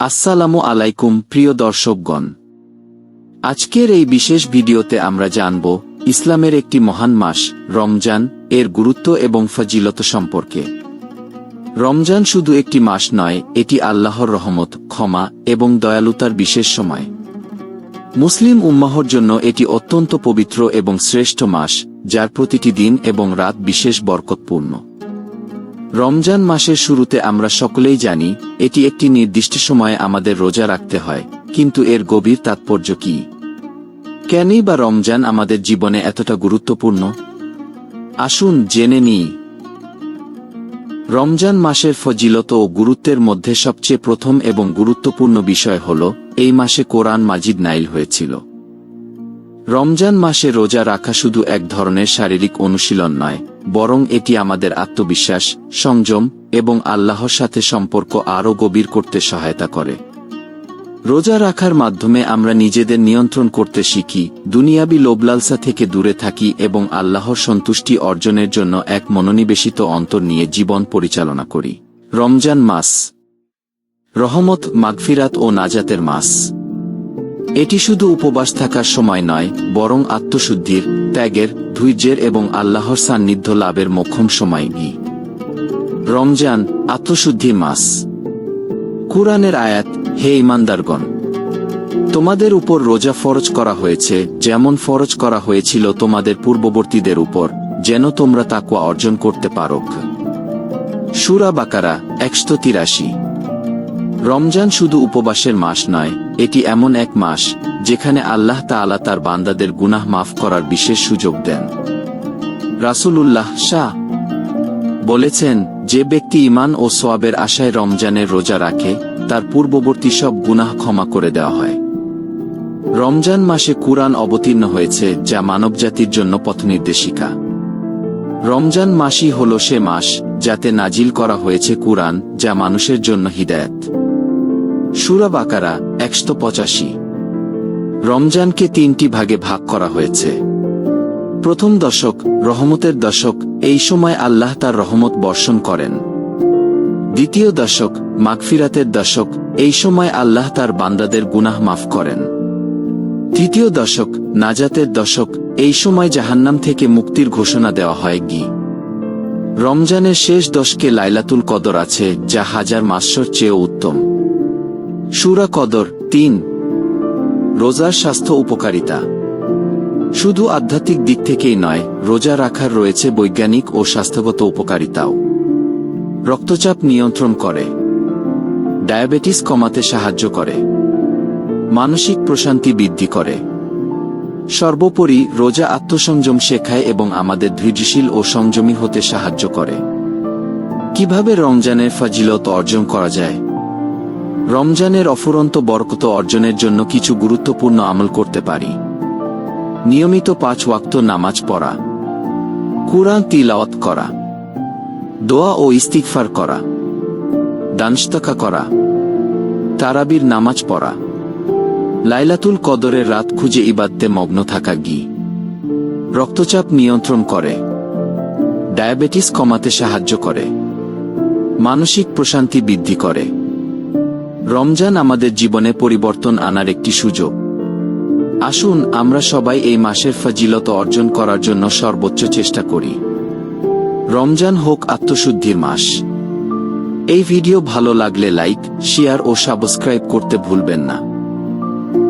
আসসালামু আলাইকুম, প্রিয় দর্শকগণ। আজকের এই বিশেষ ভিডিওতে আমরা জানব, ইসলামের একটি মহান মাস, রমজান, এর গুরুত্ব এবং ফজিলত সম্পর্কে। রমজান শুধু একটি মাস নয়, এটি আল্লাহর রহমত, ক্ষমা এবং দয়ালুতার বিশেষ সময়। মুসলিম উম্মাহর জন্য এটি অত্যন্ত পবিত্র এবং শ্রেষ্ঠ মাস, যার প্রতিটি দিন এবং রাত বিশেষ বরকতপূর্ণ। রমজান মাসের শুরুতে আমরা সকলেই জানি, এটি একটি নির্দিষ্ট সময়ে আমাদের রোজা রাখতে হয়, কিন্তু এর গভীর তাৎপর্য কি? কেনই বা রমজান আমাদের জীবনে এতটা গুরুত্বপূর্ণ? আসুন জেনে নিই। রমজান মাসের ফজিলত ও গুরুত্বের মধ্যে সবচেয়ে প্রথম এবং গুরুত্বপূর্ণ বিষয় হল, এই মাসে কোরআন মাজিদ নাইল হয়েছিল। রমজান মাসে রোজা রাখা শুধু এক ধরনের শারীরিক অনুশীলন নয় বরং এটি আমাদের আত্মবিশ্বাস, সংযম এবং আল্লাহর সাথে সম্পর্ক আরও গভীর করতে সহায়তা করে। রোজা রাখার মাধ্যমে আমরা নিজেদের নিয়ন্ত্রণ করতে শিখি, দুনিয়াবি লোবলালসা থেকে দূরে থাকি এবং আল্লাহর সন্তুষ্টি অর্জনের জন্য এক মনোনিবেশিত অন্তর নিয়ে জীবন পরিচালনা করি। রমজান মাস। রহমত, মাগফিরাত ও নাজাতের মাস। এটি শুধু উপবাস থাকার সময় নয়, বরং আত্মশুদ্ধির, ত্যাগের, ধৈর্যের এবং আল্লাহর সান্নিধ্য লাভের মক্ষম সময় গি রমজান আত্মশুদ্ধি মাস। কুরআনের আয়াত, হে ইমানদারগণ তোমাদের উপর রোজা ফরজ করা হয়েছে, যেমন ফরজ করা হয়েছিল তোমাদের পূর্ববর্তীদের উপর, যেন তোমরা তাকুয়া অর্জন করতে পারো। সুরা বাকারা একশো তিরাশি। রমজান শুধু উপবাসের মাস নয়, এটি এমন এক মাস, যেখানে আল্লাহ তাআলা তার বান্দাদের গুনাহ মাফ করার বিশেষ সুযোগ দেন। রাসূলুল্লাহ শাহ বলেছেন, যে ব্যক্তি ইমান ও সোয়াবের আশায় রমজানের রোজা রাখে, তার পূর্ববর্তী সব গুনাহ ক্ষমা করে দেওয়া হয়। রমজান মাসে কুরআন অবতীর্ণ হয়েছে, যা মানবজাতির জন্য পথনির্দেশিকা। রমজান মাসই হল সে মাস, যাতে নাজিল করা হয়েছে কুরআন, যা মানুষের জন্য হিদায়াত। সুরা বাকারা একশো পঁচাশি। রমজানকে তিনটি ভাগে ভাগ করা হয়েছে। প্রথম দশক রহমতের দশক, এই সময় আল্লাহ তার রহমত বর্ষণ করেন। দ্বিতীয় দশক মাগফিরাতের দশক, এই সময় আল্লাহ তার বান্দাদের গুনাহ মাফ করেন। তৃতীয় দশক নাজাতের দশক, এই সময় জাহান্নাম থেকে মুক্তির ঘোষণা দেওয়া হয় গি। রমজানের শেষ দশকে লাইলাতুল কদর আছে, যা হাজার মাসর চেয়েও উত্তম। সুরা কদর তিন। রোজার স্বাস্থ্য উপকারিতা। শুধু আধ্যাত্মিক দিক থেকেই নয়, রোজা রাখার রয়েছে বৈজ্ঞানিক ও স্বাস্থ্যগত উপকারিতাও। রক্তচাপ নিয়ন্ত্রণ করে। ডায়াবেটিস কমাতে সাহায্য করে। মানসিক প্রশান্তি বৃদ্ধি করে। সর্বোপরি, রোজা আত্মসংযম শেখায় এবং আমাদের ধৈর্যশীল ও সংযমী হতে সাহায্য করে। কীভাবে রমজানের ফাজিলত অর্জন করা যায়? রমজানের অফুরন্ত বরকত অর্জনের জন্য কিছু গুরুত্বপূর্ণ আমল করতে পারি। নিয়মিত পাঁচ ওয়াক্ত নামাজ পড়া। কুরআন তিলাওয়াত করা। দোয়া ও ইস্তিকফার করা। দানস্তকা করা। তারাবির নামাজ পড়া। লাইলাতুল কদরের রাত খুঁজে ইবাদতে মগ্ন থাকা গি। রক্তচাপ নিয়ন্ত্রণ করে। ডায়াবেটিস কমাতে সাহায্য করে। মানসিক প্রশান্তি বৃদ্ধি করে। রমজান আমাদের জীবনে পরিবর্তন আনার একটি সুযোগ। আসুন, আমরা সবাই এই মাসের ফাজিলত অর্জন করার জন্য সর্বোচ্চ চেষ্টা করি। রমজান হোক আত্মশুদ্ধির মাস। এই ভিডিও ভালো লাগলে লাইক, শেয়ার ও সাবস্ক্রাইব করতে ভুলবেন না।